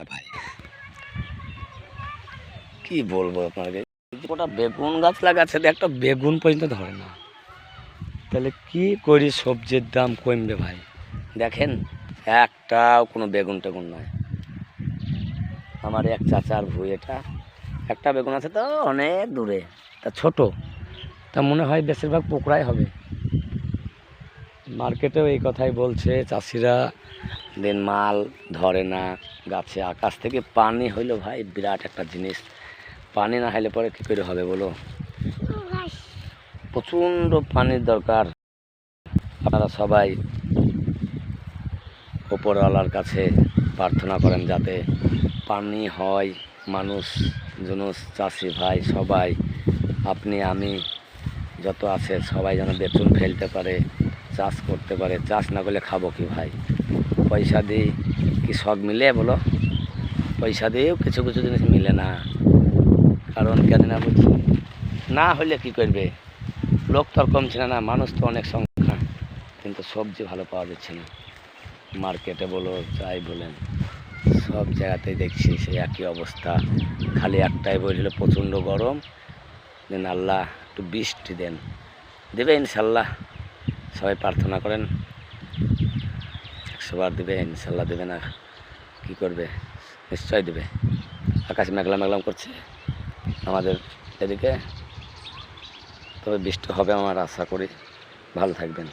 হ্যাঁ ভাই? কি বলব আপনাকে? ওটা বেগুন গাছ লাগাচ্ছে একটা বেগুন পর্যন্ত ধরে না। তাহলে কি করি সবজির দাম কমবে ভাই? দেখেন, একটাও কোনো বেগুন টেগুন নয়। আমার এক চাচার ভুই এটা। একটা বেগুন আছে তো অনেক দূরে, তা ছোট। তা মনে হয় বেশিরভাগ পোকরাই হবে। মার্কেটেও এই কথাই বলছে, চাষিরা, দিন মাল ধরে না, গাছে আকাশ থেকে পানি হইল ভাই, বিরাট একটা জিনিস। পানি না হলে পরে কী করে হবে বলো? প্রচণ্ড পানির দরকার। আপনারা সবাই ওপরওয়ালার কাছে প্রার্থনা করেন যাতে পানি হয়, মানুষ, জুনুস, চাষি ভাই, সবাই, আপনি, আমি, যত আছে, সবাই যেন বেতন ফেলতে পারে। চাষ করতে পারে, চাষ না করলে খাব কি ভাই? পয়সা দিই কি সব মিলে বলো? পয়সা দিয়েও কিছু কিছু জিনিস মিলে না। কারণ কেন না বলছি? না হলে কি করবে? লোক তো আর কমছে না মানুষ তো অনেক সংখ্যা। কিন্তু সবজি ভালো পাওয়া যাচ্ছে না। মার্কেটে বলো, যাই বলেন, সব জায়গাতেই দেখছি সেই একই অবস্থা। খালি একটাই বলছিল প্রচণ্ড গরম। দেন আল্লাহ একটু বৃষ্টি দেন। দেবে ইনশাল্লাহ। সবাই প্রার্থনা করেন। একশো বার দেবে, ইনশাল্লাহ দেবে না, কি করবে? নিশ্চয় দেবে। আকাশ মেঘলা মেঘলাম করছে আমাদের এদিকে। তবে বৃষ্টি হবে আমার আশা করি। ভালো থাকবেন।